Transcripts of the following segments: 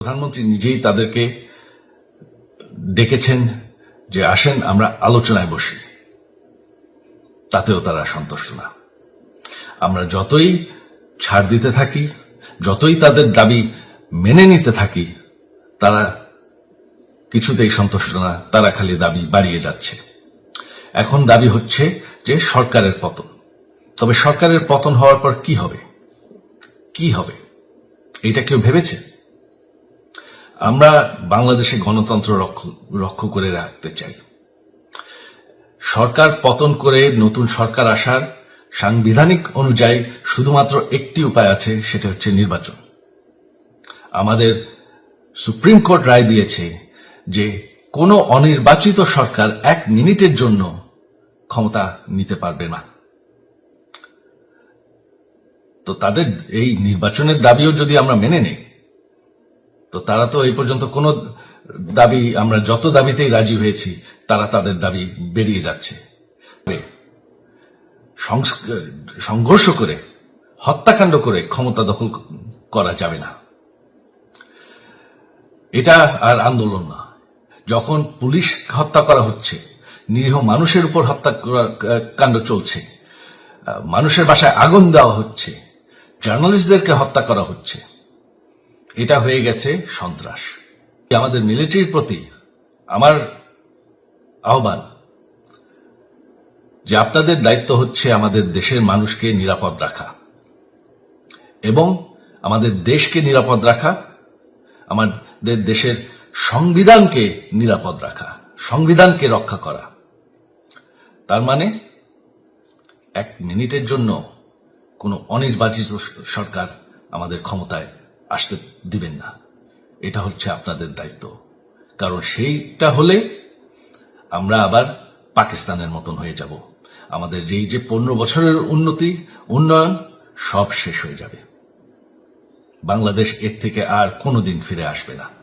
প্রধানমন্ত্রী নিজেই তাদেরকে ডেকেছেন যে আসেন, আমরা আলোচনায় বসি। তাতেও তারা সন্তুষ্ট না। আমরা যতই ছাড় দিতে থাকি, যতই তাদের দাবি মেনে নিতে থাকি, তারা কিছুতেই সন্তুষ্ট না, তারা খালি দাবি বাড়িয়ে যাচ্ছে। এখন দাবি হচ্ছে যে সরকারের পতন। তবে সরকারের পতন হওয়ার পর কি হবে? কি হবে? এটা কেউ ভেবেছে? আমরা বাংলাদেশে গণতন্ত্র রক্ষ- করে রাখতে চাই। সরকার পতন করে নতুন সরকার আসার সাংবিধানিক অনুযায়ী শুধুমাত্র একটি উপায় আছে, সেটা হচ্ছে নির্বাচন। আমাদের সুপ্রিম কোর্ট রায় দিয়েছে যে কোনো অনির্বাচিত সরকার এক মিনিটের জন্য ক্ষমতা নিতে পারবে না। তো তাদের এই নির্বাচনের দাবিও যদি আমরা মেনে নেই তো তারা তো এই পর্যন্ত কোনো দাবি, আমরা যত দাবিতেই রাজি হয়েছি, তারা তাদের দাবি বেরিয়ে যাচ্ছে। সংঘর্ষ করে, হত্যাকাণ্ড করে ক্ষমতা দখল করা যাবে না। এটা আর আন্দোলন না। যখন পুলিশ হত্যা করা হচ্ছে, নিরীহ মানুষের উপর হত্যা কাণ্ড চলছে মানুষের বাসায় আগুন দেওয়া হচ্ছে, জার্নালিস্টদেরকে হত্যা করা হচ্ছে এটা হয়ে গেছে সন্ত্রাস। আমাদের মিলিটারির প্রতি আমার আহ্বান? যে আপনাদের দায়িত্ব হচ্ছে আমাদের দেশের মানুষকে নিরাপদ রাখা এবং আমাদের দেশকে নিরাপদ রাখা, আমাদের দেশের সংবিধানকে নিরাপদ রাখা, সংবিধানকে রক্ষা করা। তার মানে এক মিনিটের জন্য কোনো অনির্বাচিত সরকার আমাদের ক্ষমতায় আসতে দিবেন না। এটা হচ্ছে আপনাদের দায়িত্ব। কারণ সেইটা হলে আমরা আবার পাকিস্তানের মতন হয়ে যাব। আমাদের এই যে পনেরো বছরের উন্নতি, উন্নয়ন, সব শেষ হয়ে যাবে। বাংলাদেশ এর থেকে আর কোনোদিন ফিরে আসবে না।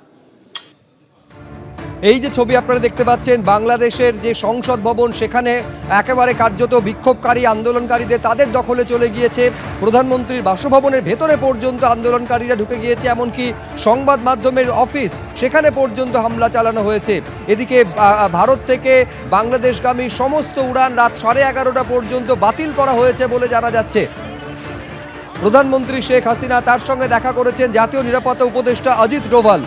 এই যে ছবি আপনারা দেখতে পাচ্ছেন, বাংলাদেশের যে সংসদ ভবন, সেখানে একেবারে কার্যত বিক্ষোভকারী, আন্দোলনকারীদের তাদের দখলে চলে গিয়েছে। প্রধানমন্ত্রীর বাসভবনের ভেতরে পর্যন্ত আন্দোলনকারীরা ঢুকে গিয়েছে, এমনকি সংবাদ মাধ্যমের অফিস সেখানে পর্যন্ত হামলা চালানো হয়েছে। এদিকে ভারত থেকে বাংলাদেশগামী সমস্ত উড়ান রাত সাড়ে এগারোটা পর্যন্ত বাতিল করা হয়েছে বলে জানা যাচ্ছে। প্রধানমন্ত্রী শেখ হাসিনা তার সঙ্গে দেখা করেছেন জাতীয় নিরাপত্তা উপদেষ্টা অজিত ডোভাল।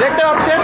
দেখতে পাচ্ছেন?